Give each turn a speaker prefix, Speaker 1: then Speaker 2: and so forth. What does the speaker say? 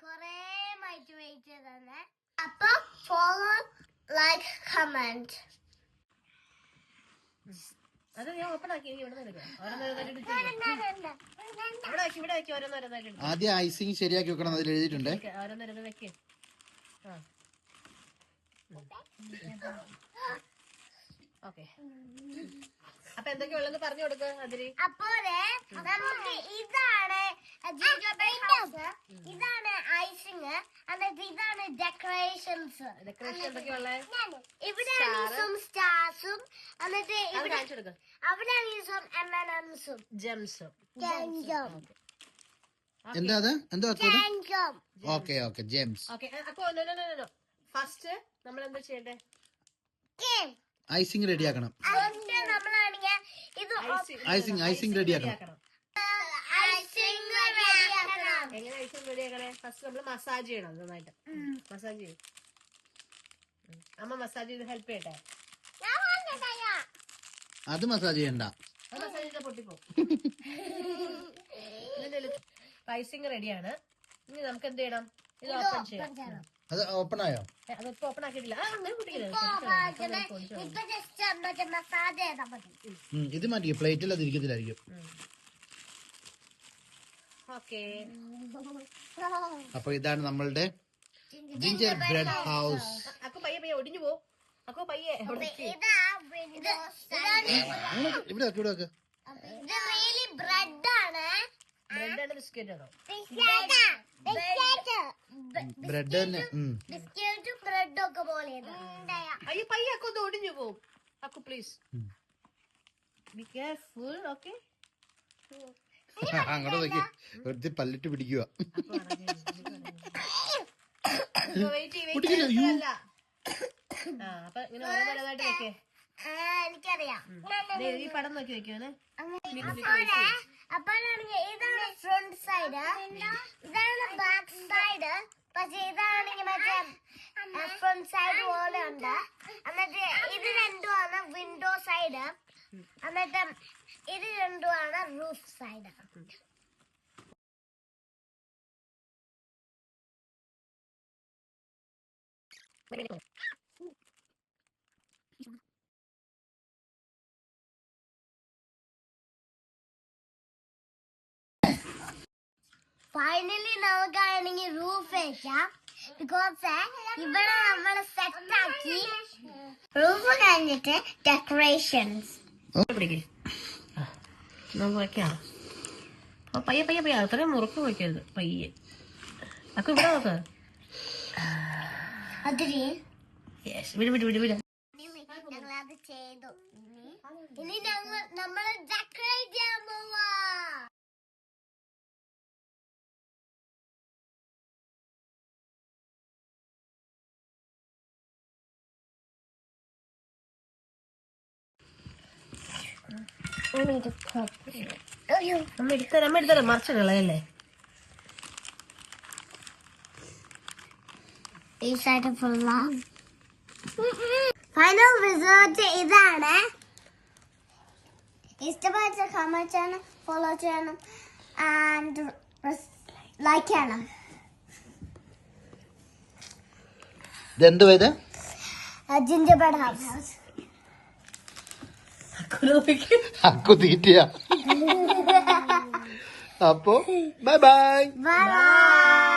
Speaker 1: കൊറേ മാറ്റി വെയിറ്റ് ചെയ്തന്നെ അപ്പൊ ഫോളോ ലൈക്ക് കമന്റ്
Speaker 2: അത് ഞാൻ ഓപ്പൺ ആക്കി ഇവിടെ
Speaker 3: ആദ്യം ഐസിങ് ശരിയാക്കി വെക്കണം അതിൽ എഴുതിയിട്ടുണ്ട്.
Speaker 2: ഓരോന്നോരോന്ന് വെക്ക്. ആ. ഓക്കെ. അപ്പൊ എന്തൊക്കെയുള്ളത് പറഞ്ഞു കൊടുക്കുക അതിൽ.
Speaker 1: അപ്പോ നമുക്ക് ഇതാണ് ഇതാണ് ഐസിങ്. എന്നിട്ട് ഇതാണ് ഡെക്കറേഷൻസ്. ഇവിടെ സ്റ്റാർസും എന്നിട്ട് ഇവിടെ അവിടെ എം എൻ എംസും
Speaker 2: ജെംസും
Speaker 3: എന്താ അത്? എന്താ ഓക്കെ ഓക്കെ ജെംസ്
Speaker 2: ഓക്കെ അപ്പൊ ഫസ്റ്റ് നമ്മൾ എന്താ ചെയ്യണ്ടേ?
Speaker 3: ഐസിങ് റെഡിയാക്കണം ഐസിങ് ഐസിങ് റെഡിയാക്കണം
Speaker 2: എങ്ങനെ ഐസ് റെഡിയാക്കണേ ഫസ്റ്റ് നമ്മൾ മസാജ് ചെയ്യണം നന്നായിട്ട്. മസാജ് ചെയ്യും. അമ്മ മസാജ് ചെയ്ത് ഹെൽപ്പ് ചെയ്യട്ടെ.
Speaker 3: അത് മസാജ് ചെയ്യണ്ട.
Speaker 2: അത് മസാജ് ചെയ്താൽ പൊട്ടിപ്പോ ഐസിങ് റെഡിയാണ് ഇനി നമുക്ക് എന്ത് ചെയ്യണം? ഇത് ഓപ്പൺ ചെയ്യണം.
Speaker 3: അത് ഓപ്പൺ ആയോ?
Speaker 2: അതിപ്പോ ഓപ്പൺ ആക്കിയിട്ടില്ല.
Speaker 1: മതി.
Speaker 3: ഇത് മാറ്റി പ്ലേറ്റിൽ അത് ഇരിക്കത്തില്ലായിരിക്കും അപ്പൊ ഇതാണ് നമ്മളുടെ ജിഞ്ചർ ബ്രെഡ് ഹൗസ്.
Speaker 2: ഒടിഞ്ഞു പോ.
Speaker 3: ഇവിടെ ഇവിടെ വെക്ക്.
Speaker 1: ബ്രെഡ് ആണ്.
Speaker 2: ബ്രെഡ് ആണ് ബിസ്ക്കറ്റ് ആണോ?
Speaker 3: ബ്രെഡ് തന്നെ ഉം.
Speaker 1: ബിസ്ക്കറ്റും ബ്രെഡും ഒക്കെ പോലെ
Speaker 2: അയ്യോ പയ്യെ അക്കു ഒന്ന് ഒടിഞ്ഞു പോകും Akku please be careful okay
Speaker 3: അങ്ങോട്ട് നോക്കി. വെറുതെ പല്ലിട്ട് പിടിക്കുക
Speaker 1: എനിക്കറിയാം.
Speaker 2: ദേ, ഈ പടം നോക്കി വെക്കുവാണ്
Speaker 1: അപ്പോഴേ അപ്പോഴാണെങ്കിൽ ഇതാണ് ഫ്രണ്ട് സൈഡ് ഇതാണ് ബാക്ക് സൈഡ് പക്ഷെ ഇതാണെങ്കിൽ മറ്റേ ഫ്രണ്ട് സൈഡ് പോലെ ഉണ്ട്. എന്നിട്ട് ഇത് രണ്ടുമാണ് വിൻഡോ സൈഡ് എന്നിട്ട് ഇത് രണ്ടുമാണ് റൂഫ് സൈഡ് ഫൈനലി നമുക്കാണെങ്കിൽ റൂഫ് വെക്കാം. ബിക്കോസ് ഇവിടെ നമ്മൾ സെറ്റ് ആക്കി. റൂഫ് കഴിഞ്ഞിട്ട് ഡെക്കറേഷൻസ്
Speaker 2: നമുക്ക് വെക്കാം. അപ്പൊ പയ്യെ പയ്യെ പയ്യെ. അത്രയും മുറുക്ക് വെക്കരുത് പയ്യെ. അക്കു ഇവിടെ നോക്ക്. വിട് വിട് വിട് വിട്.
Speaker 1: ഞങ്ങൾ അത് ചെയ്തു
Speaker 2: അമ്മ എടുത്തരാം അമ്മ എടുത്തരാം മറിച്ച് കളയല്ലേ?
Speaker 1: ഈ സൈഡ് ഫുള്ള ഫൈനൽ റിസൾട്ട് ഇതാണ്. ഇഷ്ടപ്പെട്ട കമന്റ് ചെയ്യണം ഫോളോ ചെയ്യണം ആൻഡ് ലൈക്ക് ചെയ്യണം.
Speaker 3: ഇതെന്തുവാ ഇത്?
Speaker 1: ജിഞ്ചർ ബ്രെഡ് ഹൗസ്
Speaker 3: അക്കു തീറ്റയാ അപ്പോ ബൈ ബൈ
Speaker 1: ബൈ